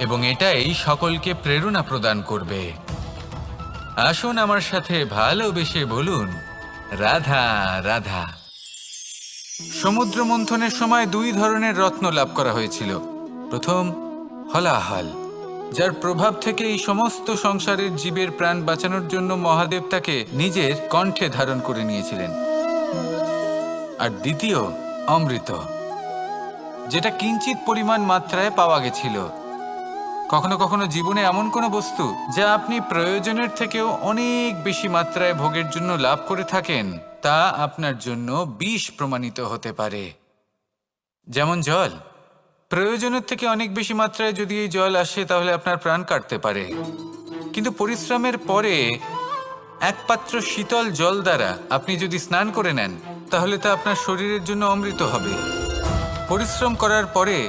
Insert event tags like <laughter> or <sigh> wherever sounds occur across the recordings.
এবং এটাই সকলকে প্রেরণা প্রদান করবে। আসুন আমার সাথে ভালোবেসে বলুন, রাধা রাধা। সমুদ্র মন্থনের সময় দুই ধরনের রত্ন লাভ করা হয়েছিল। প্রথম, হলাহল, যার প্রভাব থেকে এই সমস্ত সংসারের জীবের প্রাণ বাঁচানোর জন্য মহাদেব তাকে নিজের কণ্ঠে ধারণ করে নিয়েছিলেন। আর দ্বিতীয়, অমৃত, যেটা কিঞ্চিত পরিমাণ মাত্রায় পাওয়া গেছিল। কখনো কখনো জীবনে এমন কোনো বস্তু যা আপনি প্রয়োজনের থেকেও অনেক বেশি মাত্রায় ভোগের জন্য লাভ করে থাকেন, তা আপনার জন্য বিষ প্রমাণিত হতে পারে। যেমন জল। প্রয়োজনের থেকে অনেক বেশি মাত্রায় যদি এই জল আসে, তাহলে আপনার প্রাণ কাটতে পারে। কিন্তু পরিশ্রমের পরে এক পাত্র শীতল জল দ্বারা আপনি যদি স্নান করে নেন, তাহলে তা আপনার শরীরের জন্য অমৃত হবে। পরিশ্রম করার পরে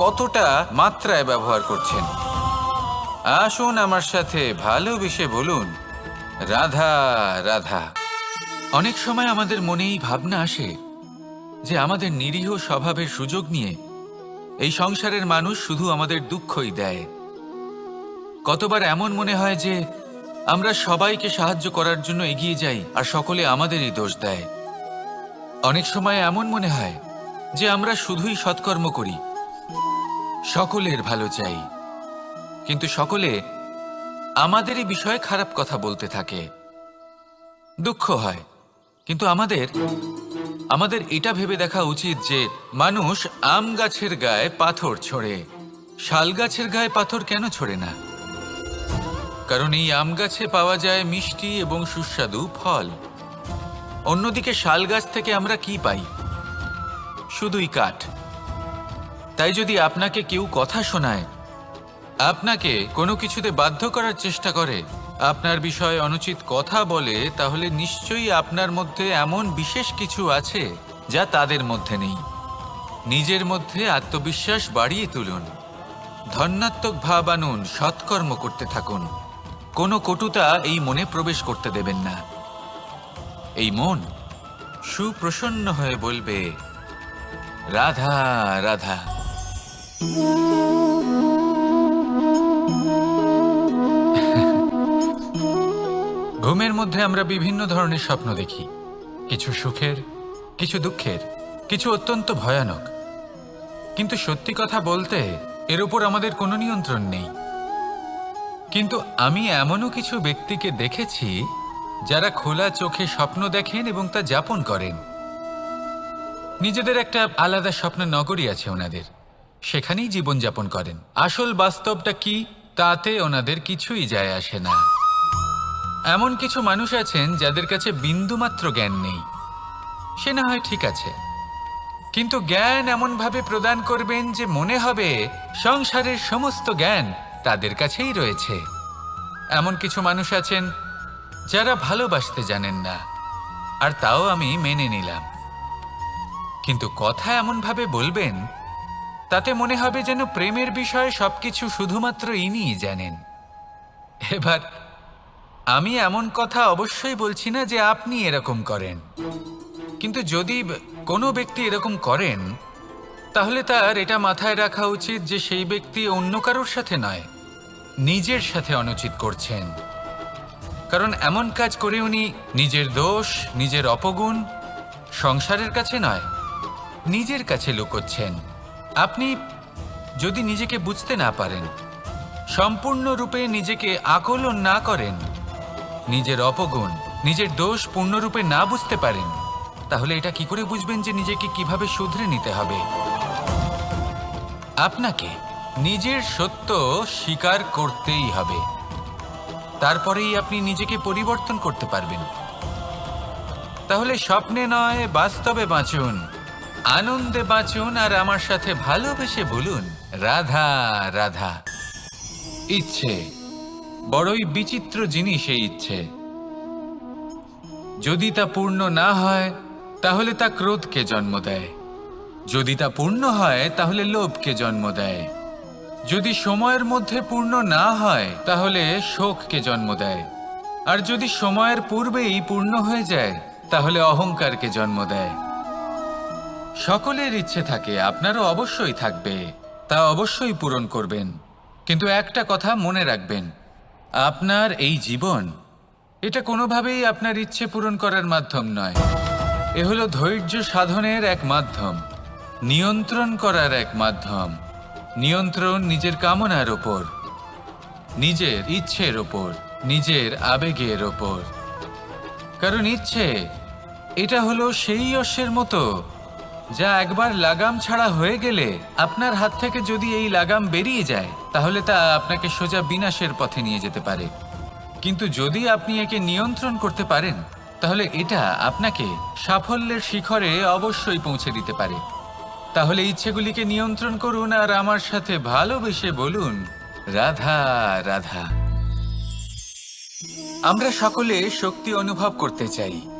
কতটা মাত্রায় ব্যবহার করছেন? আসুন আমার সাথে ভালোবেসে বলুন। রাধা রাধা। অনেক সময় আমাদের মনেই ভাবনা আসে যে আমাদের নিরীহ স্বভাবের সুযোগ নিয়ে এই সংসারের মানুষ শুধু আমাদের দুঃখই দেয়। কতবার এমন মনে হয় যে আমরা সবাইকে সাহায্য করার জন্য এগিয়ে যাই আর সকলে আমাদেরই দোষ দেয়। অনেক সময় এমন মনে হয় যে আমরা শুধুই সৎকর্ম করি। সকলের ভালো চাই। কিন্তু সকলে আমাদেরই বিষয়ে খারাপ কথা বলতে থাকে। দুঃখ হয়। কিন্তু আমাদের আমাদের এটা ভেবে দেখা উচিত যে মানুষ আম গাছের গায়ে পাথর ছোড়ে। শাল গাছের গায়ে পাথর কেন ছোড়ে না? কারণ এই আম গাছে পাওয়া যায় মিষ্টি এবং সুস্বাদু ফল। অন্যদিকে শাল গাছ থেকে আমরা কি পাই? শুধুই কাঠ। তাই যদি আপনাকে কেউ কথা শোনায়, আপনাকে কোনো কিছুতে বাধ্য করার চেষ্টা করে, আপনার বিষয়ে অনুচিত কথা বলে, তাহলে নিশ্চয়ই আপনার মধ্যে এমন বিশেষ কিছু আছে যা তাদের মধ্যে নেই। নিজের মধ্যে আত্মবিশ্বাস বাড়িয়ে তুলুন। ধন্যাত্মক ভাব আনুন, সৎকর্ম করতে থাকুন। কোনো কটুতা এই মনে প্রবেশ করতে দেবেন না। এই মন সুপ্রসন্ন হয়ে বলবে, রাধা রাধা। <laughs> ঘুমের মধ্যে আমরা বিভিন্ন ধরনের স্বপ্ন দেখি। কিছু সুখের, কিছু দুঃখের, কিছু অত্যন্ত ভয়ানক। কিন্তু সত্যি কথা বলতে, এর উপর আমাদের কোনো নিয়ন্ত্রণ নেই। কিন্তু আমি এমনও কিছু ব্যক্তিকে দেখেছি, যারা খোলা চোখে স্বপ্ন দেখেন এবং তা যাপন করেন। নিজেদের একটা আলাদা স্বপ্ন নগরী আছে ওনাদের। সেখানেই জীবনযাপন করেন। আসল বাস্তবটা কি, তাতে ওনাদের কিছুই যায় আসে না। এমন কিছু মানুষ আছেন যাদের কাছে বিন্দুমাত্র জ্ঞান নেই। সে না হয় ঠিক আছে। কিন্তু জ্ঞান এমনভাবে প্রদান করবেন যে মনে হবে সংসারের সমস্ত জ্ঞান তাদের কাছেই রয়েছে। এমন কিছু মানুষ আছেন যারা ভালোবাসতে জানেন না, আর তাও আমি মেনে নিলাম। কিন্তু কথা এমনভাবে বলবেন তাতে মনে হবে যেন প্রেমের বিষয়ে সবকিছু শুধুমাত্র ইনিই জানেন। এবার, আমি এমন কথা অবশ্যই বলছি না যে আপনি এরকম করেন। কিন্তু যদি কোনো ব্যক্তি এরকম করেন, তাহলে তার এটা মাথায় রাখা উচিত যে সেই ব্যক্তি অন্য কারোর সাথে নয়, নিজের সাথে অনুচিত করছেন। কারণ এমন কাজ করে উনি নিজের দোষ, নিজের অপগুণ সংসারের কাছে নয়, নিজের কাছে লুকোচ্ছেন। আপনি যদি নিজেকে বুঝতে না পারেন, সম্পূর্ণরূপে নিজেকে আকলন না করেন, নিজের অপগুণ, নিজের দোষ পূর্ণরূপে না বুঝতে পারেন, তাহলে এটা কি করে বুঝবেন যে নিজেকে কীভাবে শুধরে নিতে হবে? আপনাকে নিজের সত্য স্বীকার করতেই হবে। তারপরেই আপনি নিজেকে পরিবর্তন করতে পারবেন। তাহলে স্বপ্নে নয়, বাস্তবে বাঁচুন। আনন্দে বাঁচুন আর আমার সাথে ভালোবেসে বলুন, রাধা রাধা। ইচ্ছে। বড়ই বিচিত্র জিনিস এই ইচ্ছে। যদি তা পূর্ণ না হয়, তাহলে তা ক্রোধকে জন্ম দেয়। যদি তা পূর্ণ হয়, তাহলে লোভকে জন্ম দেয়। যদি সময়ের মধ্যে পূর্ণ না হয়, তাহলে শোককে জন্ম দেয়। আর যদি সময়ের পূর্বেই পূর্ণ হয়ে যায়, তাহলে অহংকারকে জন্ম দেয়। সকলের ইচ্ছে থাকে, আপনারও অবশ্যই থাকবে। তা অবশ্যই পূরণ করবেন। কিন্তু একটা কথা মনে রাখবেন, আপনার এই জীবন, এটা কোনোভাবেই আপনার ইচ্ছে পূরণ করার মাধ্যম নয়। এ হলো ধৈর্য সাধনের এক মাধ্যম, নিয়ন্ত্রণ করার এক মাধ্যম, নিয়ন্ত্রণ নিজের কামনার ওপর, নিজের ইচ্ছের ওপর, নিজের আবেগের ওপর। কারণ ইচ্ছে, এটা হলো সেই অশ্বের মতো। যা একবার লাগাম ছাড়া হয়ে গেলে আপনার হাত থেকে যদি এই লাগাম বেরিয়ে যায়, তাহলে তা আপনাকে সোজা বিনাশের পথে নিয়ে যেতে পারে। কিন্তু যদি আপনি একে নিয়ন্ত্রণ করতে পারেন, তাহলে এটা আপনাকে সাফল্যের শিখরে অবশ্যই পৌঁছে দিতে পারে। তাহলে ইচ্ছেগুলিকে নিয়ন্ত্রণ করুন আর আমার সাথে ভালোবেসে বলুন, রাধা রাধা। আমরা সকলে শক্তি অনুভব করতে চাই।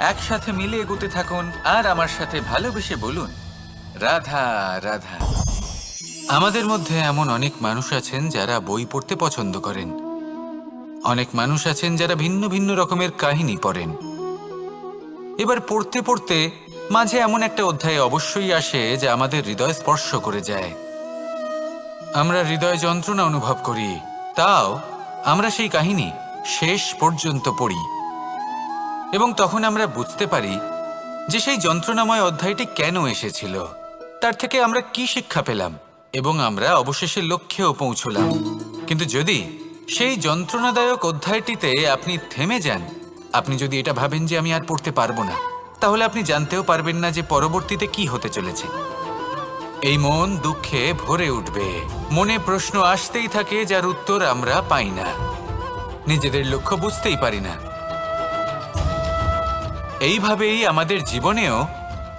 একসাথে মিলে এগোতে থাকুন আর আমার সাথে ভালোবেসে বলুন, রাধা রাধা। আমাদের মধ্যে এমন অনেক মানুষ আছেন যারা বই পড়তে পছন্দ করেন। অনেক মানুষ আছেন যারা ভিন্ন ভিন্ন রকমের কাহিনী পড়েন। এবার পড়তে পড়তে মাঝে এমন একটা অধ্যায় অবশ্যই আসে যা আমাদের হৃদয় স্পর্শ করে যায়। আমরা হৃদয় যন্ত্রণা অনুভব করি, তাও আমরা সেই কাহিনী শেষ পর্যন্ত পড়ি। এবং তখন আমরা বুঝতে পারি যে সেই যন্ত্রণাময় অধ্যায়টি কেন এসেছিল। তার থেকে আমরা কি শিক্ষা পেলাম এবং আমরা অবশেষে লক্ষ্যেও পৌঁছলাম। কিন্তু যদি সেই যন্ত্রণাদায়ক অধ্যায়টিতে আপনি থেমে যান, আপনি যদি এটা ভাবেন যে আমি আর পড়তে পারব না, তাহলে আপনি জানতেও পারবেন না যে পরবর্তীতে কি হতে চলেছে। এই মন দুঃখে ভরে উঠবে। মনে প্রশ্ন আসতেই থাকে যার উত্তর আমরা পাই না। নিজেদের লক্ষ্য বুঝতেই পারি না। এইভাবেই আমাদের জীবনেও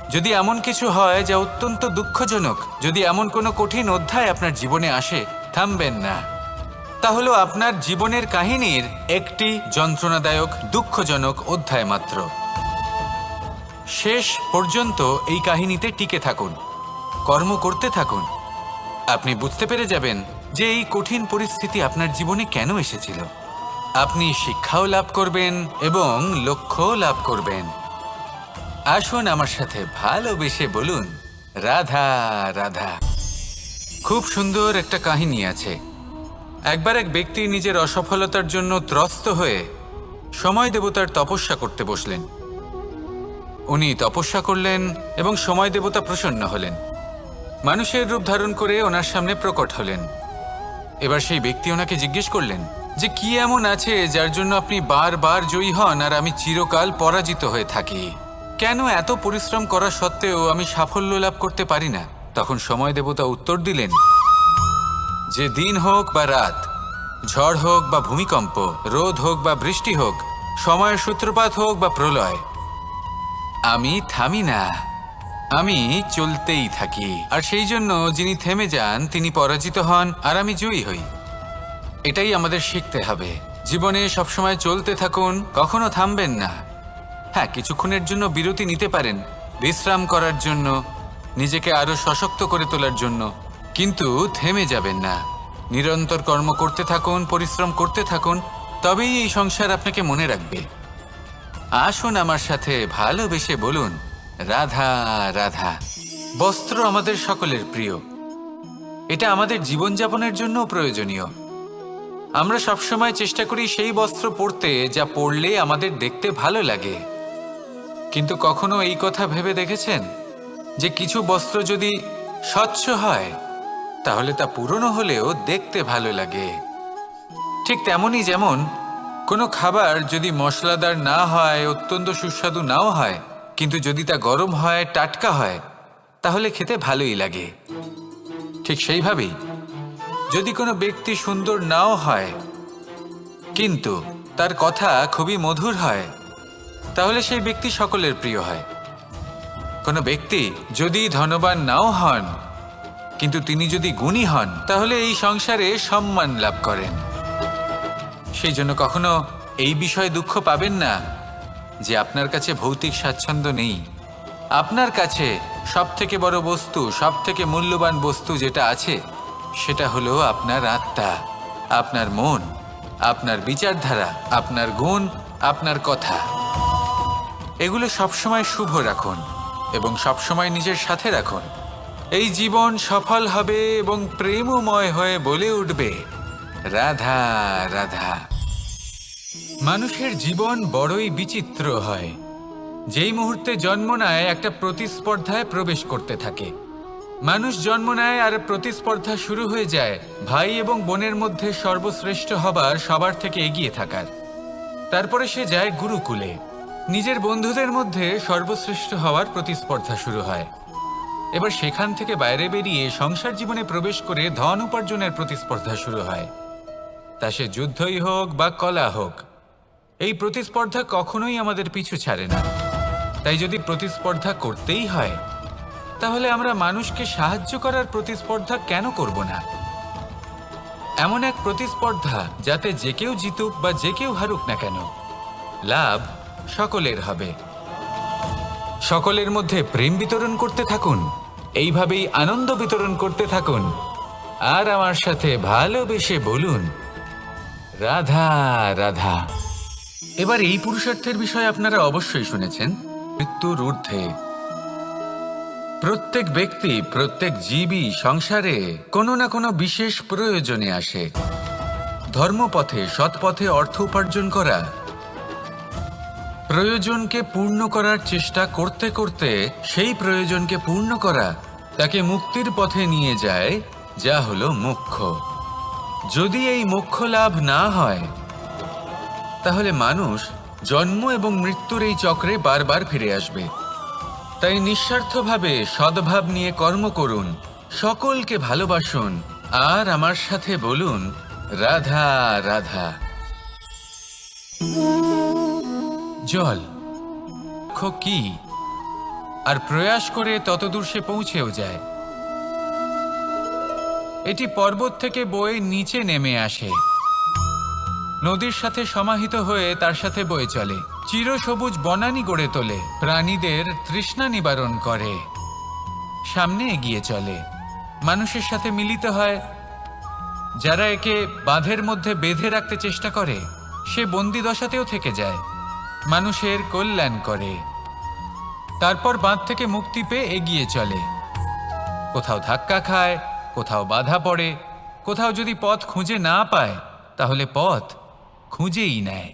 যদি এমন কিছু হয় যা অত্যন্ত দুঃখজনক, যদি এমন কোনো কঠিন অধ্যায় আপনার জীবনে আসে, থামবেন না। তাহলে আপনার জীবনের কাহিনীর একটি যন্ত্রণাদায়ক, দুঃখজনক অধ্যায় মাত্র। শেষ পর্যন্ত এই কাহিনীতে টিকে থাকুন, কর্ম করতে থাকুন। আপনি বুঝতে পেরে যাবেন যে এই কঠিন পরিস্থিতি আপনার জীবনে কেন এসেছিল। আপনি শিক্ষাও লাভ করবেন এবং লক্ষ্যও লাভ করবেন। আসুন আমার সাথে ভালোবেসে বলুন, রাধা রাধা। খুব সুন্দর একটা কাহিনী আছে। একবার এক ব্যক্তি নিজের অসফলতার জন্য ত্রস্ত হয়ে সময় দেবতার তপস্যা করতে বসলেন। উনি তপস্যা করলেন এবং সময় দেবতা প্রসন্ন হলেন। মানুষের রূপ ধারণ করে ওনার সামনে প্রকট হলেন। এবার সেই ব্যক্তি ওনাকে জিজ্ঞেস করলেন যে কি এমন আছে যার জন্য আপনি বারবার জয়ী হন আর আমি চিরকাল পরাজিত হয়ে থাকি? কেন এত পরিশ্রম করা সত্ত্বেও আমি সাফল্য লাভ করতে পারি না? তখন সময় দেবতা উত্তর দিলেন, যে দিন হোক বা রাত, ঝড় হোক বা ভূমিকম্প, রোদ হোক বা বৃষ্টি হোক, সময়ের সূত্রপাত হোক বা প্রলয়, আমি থামি না, আমি চলতেই থাকি। আর সেই জন্য যিনি থেমে যান, তিনি পরাজিত হন আর আমি জয়ী হই। এটাই আমাদের শিখতে হবে। জীবনে সবসময় চলতে থাকুন, কখনো থামবেন না। হ্যাঁ কিছুক্ষণের জন্য বিরতি নিতে পারেন, বিশ্রাম করার জন্য, নিজেকে আরও সশক্ত করে তোলার জন্য। কিন্তু থেমে যাবেন না। নিরন্তর কর্ম করতে থাকুন, পরিশ্রম করতে থাকুন, তবেই এই সংসার আপনাকে মনে রাখবে। আসুন আমার সাথে ভালোবেসে বলুন, রাধা রাধা। বস্ত্র আমাদের সকলের প্রিয়। এটা আমাদের জীবনযাপনের জন্য প্রয়োজনীয়। আমরা সবসময় চেষ্টা করি সেই বস্ত্র পরতে যা পরলে আমাদের দেখতে ভালো লাগে। কিন্তু কখনো এই কথা ভেবে দেখেছেন? যে কিছু বস্ত্র যদি স্বচ্ছ হয়, তাহলে তা পুরনো হলেও দেখতে ভালো লাগে। ঠিক তেমনই যেমন কোনো খাবার যদি মশলাদার না হয়, অত্যন্ত সুস্বাদু নাও হয়, কিন্তু যদি তা গরম হয়, টাটকা হয়, তাহলে খেতে ভালোই লাগে। ঠিক সেইভাবেই যদি কোনো ব্যক্তি সুন্দর নাও হয়, কিন্তু তার কথা খুবই মধুর হয়, তাহলে সেই ব্যক্তি সকলের প্রিয় হয়। কোনো ব্যক্তি যদি ধনবান নাও হন, কিন্তু তিনি যদি গুণী হন, তাহলে এই সংসারে সম্মান লাভ করেন। সেই জন্য কখনো এই বিষয়ে দুঃখ পাবেন না যে আপনার কাছে ভৌতিক স্বাচ্ছন্দ্য নেই। আপনার কাছে সবথেকে বড় বস্তু সব থেকে মূল্যবান বস্তু যেটা আছে সেটা হলো আপনার আত্মা, আপনার মন, আপনার বিচারধারা, আপনার গুণ, আপনার কথা। এগুলো সবসময় শুভ রাখুন এবং সবসময় নিজের সাথে রাখুন। এই জীবন সফল হবে এবং প্রেমময় হয়ে বলে উঠবে। রাধা রাধা। মানুষের জীবন বড়ই বিচিত্র হয়। যেই মুহূর্তে জন্ম নেয়, একটা প্রতিস্পর্ধায় প্রবেশ করতে থাকে। মানুষ জন্ম নেয় আর প্রতিস্পর্ধা শুরু হয়ে যায়। ভাই এবং বোনের মধ্যে সর্বশ্রেষ্ঠ হবার সবার থেকে এগিয়ে থাকার। তারপরে সে যায় গুরুকুলে। নিজের বন্ধুদের মধ্যে সর্বশ্রেষ্ঠ হওয়ার প্রতিস্পর্ধা শুরু হয়। এবার সেখান থেকে বাইরে বেরিয়ে সংসার জীবনে প্রবেশ করে ধন উপার্জনের প্রতিস্পর্ধা শুরু হয়। তা সে যুদ্ধই হোক বা কলা হোক, এই প্রতিস্পর্ধা কখনোই আমাদের পিছু ছাড়ে না। তাই যদি প্রতিস্পর্ধা করতেই হয় তাহলে আমরা মানুষকে সাহায্য করার প্রতিস্পর্ধা কেন করব না? এমন এক প্রতিস্পর্ধা যাতে যে কেউ জিতুক বা যে কেউ হারুক না কেন। লাভ সকলের হবে। সকলের মধ্যে প্রেম বিতরণ করতে থাকুন, এইভাবেই আনন্দ বিতরণ করতে থাকুন। আর আমার সাথে ভালোবেসে বলুন, রাধা রাধা। এবার এই পুরুষার্থের বিষয়ে আপনারা অবশ্যই শুনেছেন। মৃত্যুর ঊর্ধ্বে। প্রত্যেক ব্যক্তি, প্রত্যেক জীবই সংসারে কোনো না কোনো বিশেষ প্রয়োজনে আসে। ধর্মপথে, সৎপথে অর্থ উপার্জন করা, প্রয়োজনকে পূর্ণ করার চেষ্টা করতে করতে সেই প্রয়োজনকে পূর্ণ করা তাকে মুক্তির পথে নিয়ে যায়, যা হলো মোক্ষ। যদি এই মোক্ষ লাভ না হয়, তাহলে মানুষ জন্ম এবং মৃত্যুর এই চক্রে বারবার ফিরে আসবে। তাই নিঃস্বার্থভাবে সদ্ভাব নিয়ে কর্ম করুন, সকলকে ভালোবাসুন, আর আমার সাথে বলুন, রাধা রাধা। জল কি আর প্রয়াস করে ততদূর সে পৌঁছেও যায়। এটি পর্বত থেকে বয়ে নিচে নেমে আসে। নদীর সাথে সমাহিত হয়ে তার সাথে বয়ে চলে। চিরসবুজ বনানি গড়ে তোলে, প্রাণীদের তৃষ্ণা নিবারণ করে। সামনে এগিয়ে চলে। মানুষের সাথে মিলিত হয়। যারা একে বাঁধের মধ্যে বেঁধে রাখতে চেষ্টা করে, সে বন্দি দশাতেও থেকে যায়। মানুষের কল্যাণ করে। তারপর বাঁধ থেকে মুক্তি পেয়ে এগিয়ে চলে। কোথাও ধাক্কা খায়, কোথাও বাধা পড়ে, কোথাও যদি পথ খুঁজে না পায়, তাহলে পথ খুঁজেই নেয়।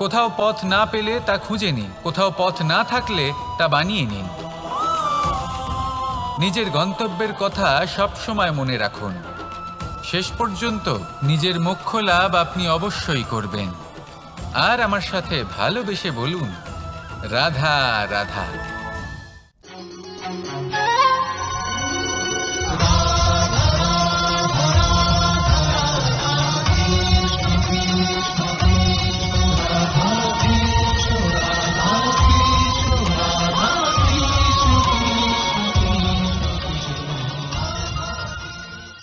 কোথাও পথ না পেলে তা খুঁজে নিন। কোথাও পথ না থাকলে তা বানিয়ে নিন। নিজের গন্তব্যের কথা সবসময় মনে রাখুন। শেষ পর্যন্ত নিজের মোক্ষ লাভ আপনি অবশ্যই করবেন। আর আমার সাথে ভালোবেসে বলুন, রাধা রাধা।